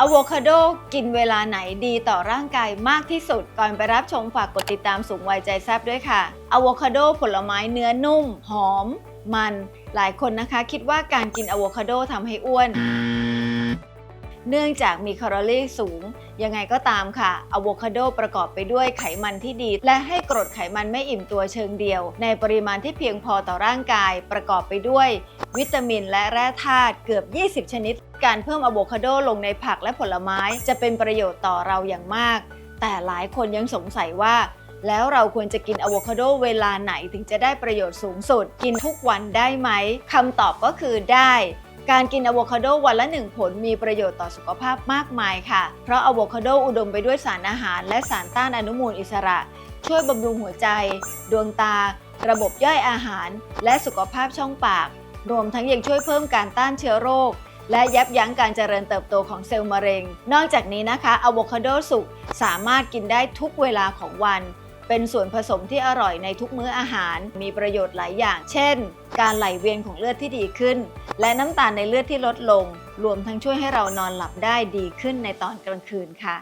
อะโวคาโดกินเวลาไหนดีต่อร่างกายมากที่สุด ก่อนไปรับชมฝากกดติดตามสูงวัยใจแซบด้วยค่ะอะโวคาโดผลไม้เนื้อนุ่ม หอม มัน หลายคนนะคะ คิดว่าการกินอะโวคาโดทำให้อ้วน เนื่องจากมีแคลอรี่สูง ยังไงก็ตามค่ะอะโวคาโดประกอบไปด้วยไขมันที่ดี และให้กรดไขมันไม่อิ่มตัวเชิงเดียว ในปริมาณที่เพียงพอต่อร่างกาย ประกอบไปด้วย วิตามินและแร่ธาตุเกือบ 20 ชนิด การเพิ่มอะโวคาโดลงในผักและผลไม้ จะเป็นประโยชน์ต่อเราอย่างมาก แต่หลายคนยังสงสัยว่าแล้วเราควรจะกินอะโวคาโดเวลาไหนถึงจะได้ประโยชน์สูงสุด กินทุกวันได้ไหมคำตอบก็คือได้ การกินอะโวคาโดวันละหนึ่งผลมีประโยชน์ต่อสุขภาพมากมายค่ะ เพราะอะโวคาโดอุดมไปด้วยสารอาหารและสารต้านอนุมูลอิสระ ช่วยบำรุงหัวใจ ดวงตา ระบบย่อยอาหาร และสุขภาพช่องปาก รวมทั้งยังช่วยเพิ่มการต้านเชื้อโรค และยับยั้งการเจริญเติบโตของเซลล์มะเร็ง นอกจากนี้นะคะอะโวคาโดสุกสามารถกินได้ทุกเวลาของวัน เป็นส่วนผสมที่อร่อยในทุกมื้ออาหาร มีประโยชน์หลายอย่าง เช่น การไหลเวียนของเลือดที่ดีขึ้น และน้ำตาลในเลือดที่ลดลง รวมทั้งช่วยให้เรานอนหลับได้ดีขึ้นในตอนกลางคืนค่ะ